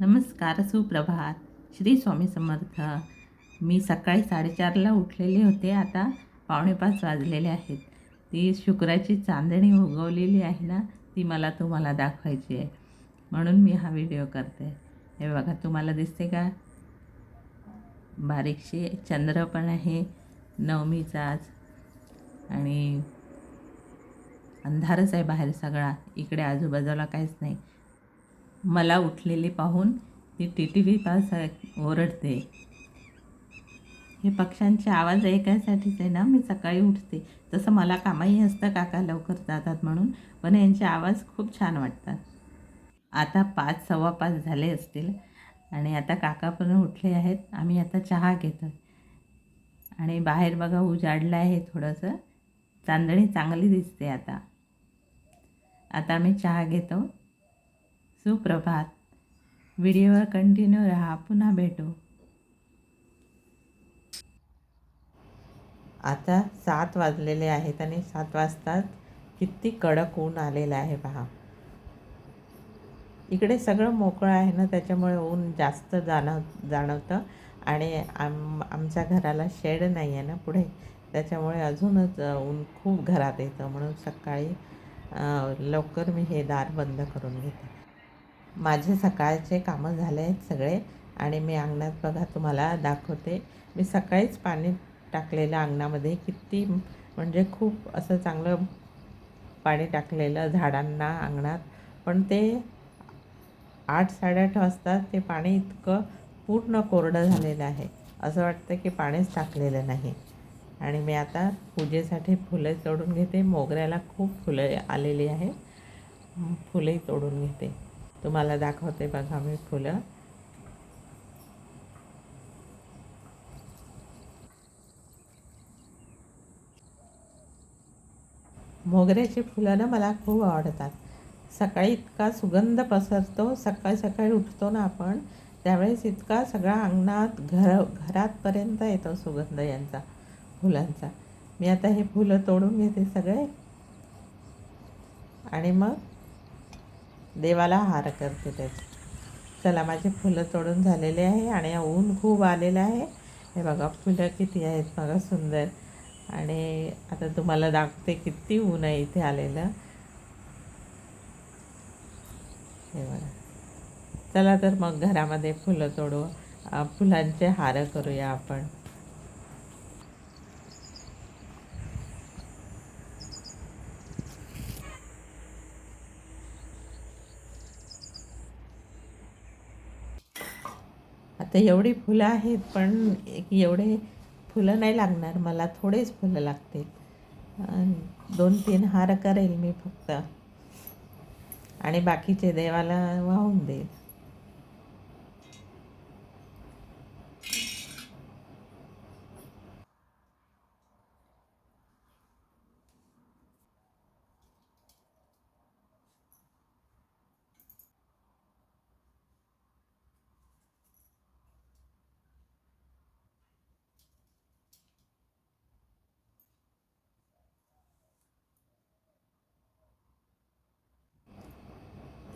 नमस्कार सुप्रभात. श्री स्वामी समर्थ. मी सकाळी साडेचारला उठलेले होते. आता पावणेपाच वाजलेले आहेत. ती शुक्राची चांदणी उगवलेली आहे ना ती मला तुम्हाला दाखवायची आहे. म्हणून मी हा व्हिडिओ करते. हे बघा तुम्हाला दिसते का? बारीकशी चंद्र पण आहे. नवमीचा आज. आणि अंधारच आहे बाहेर सगळा. इकडे आजूबाजूला काहीच नाही. मला उठलेली पाहून ती टिटिवी पास ओरडते. हे पक्ष्यांचे आवाज ऐकायसाठीच आहे ना मी सकाळी उठते. तसं मला कामही असतं काका लवकर जातात म्हणून पण यांचे आवाज खूप छान वाटतात. आता पाच सव्वा पाच झाले असतील आणि आता काका पण उठले आहेत आम्ही आता चहा घेतो आणि बाहेर बघा उजाडलं आहे थोडंसं. चांदणी चांगली दिसते आता. आता आम्ही चहा घेतो. सुप्रभात. व्हिडिओवर कंटिन्यू राहा. पुन्हा भेटू. आता सात वाजलेले आहेत आणि सात वाजताच किती कडक ऊन आलेलं आहे पहा. इकडे सगळं मोकळं आहे ना त्याच्यामुळे ऊन जास्त जाणव जाणवतं. आणि आम आमच्या घराला शेड नाही आहे ना पुढे. त्याच्यामुळे अजूनच ऊन खूप घरात येतं. म्हणून सकाळी लवकर मी हे दार बंद करून घेते. माझे सकाळचे कामं झाले आहेत सगळे आणि मी अंगणात बघा तुम्हाला दाखवते. मी सकाळीच पाणी टाकलेलं अंगणामध्ये. किती म्हणजे खूप असं चांगलं पाणी टाकलेलं झाडांना अंगणात. पण ते आठ साडेआठ वाजता ते पाणी इतकं पूर्ण कोरडं झालेलं आहे. असं वाटतं की पाणीच टाकलेलं नाही. आणि मी आता पूजेसाठी फुलं तोडून घेते. मोगऱ्याला खूप फुलं आलेली आहे. फुले तोडून घेते. तुम्हाला दाखवते बघा मी फुलं. मोगऱ्याची फुलं ना मला खूप आवडतात. सकाळी इतका सुगंध पसरतो सकाळी सकाळी उठतो ना आपण त्यावेळेस इतका सगळा अंगणात घर घरातपर्यंत येतो सुगंध यांचा फुलांचा. मी आता हे फुलं तोडून घेते सगळे. आणि मग देवाला हार करते त्याचे. चला माझे फुलं तोडून झालेले आहे आणि ऊन खूप आलेलं आहे. हे बघा फुलं किती आहेत बघा सुंदर. आणि आता तुम्हाला दाखवते किती ऊन आहे इथे आलेलं. हे बघा. चला तर मग घरामध्ये फुलं तोडू फुलांचे हार करूया आपण. आता एवढी फुलं आहेत पण एक एवढे फुलं नाही लागणार. मला थोडेच फुलं लागतील. दोन तीन हार करेल मी फक्त. आणि बाकीचे देवाला वाहून देईल.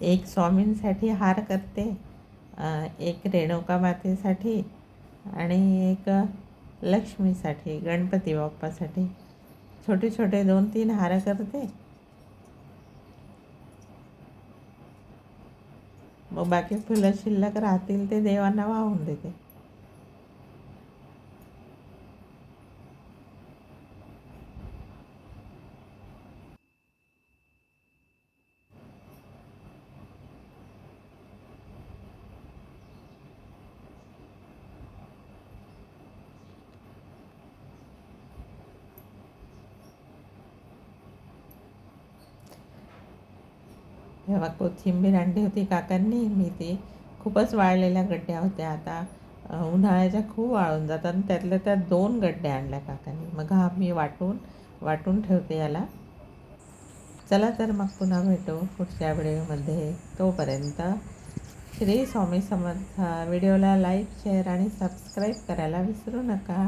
एक स्वामींसाठी हार करते एक रेणुका मातेसाठी आणि एक लक्ष्मीसाठी गणपती बाप्पासाठी. छोटे छोटे दोन तीन हार करते. मग बाकी फुलं शिल्लक राहतील ते देवांना वाहून देते. जेव्हा कोथिंबीर आणली होती काकांनी मी ती खूपच वाळलेल्या गड्ड्या होत्या. आता उन्हाळ्याच्या खूप वाळून जातात आणि त्यातल्या त्या दोन गड्ड्या आणल्या काकांनी. मग हा मी वाटून वाटून ठेवते याला. चला तर मग पुन्हा भेटू पुढच्या व्हिडिओमध्ये. तोपर्यंत श्री स्वामी समर्थ व्हिडिओला लाईक शेअर आणि सबस्क्राईब करायला विसरू नका.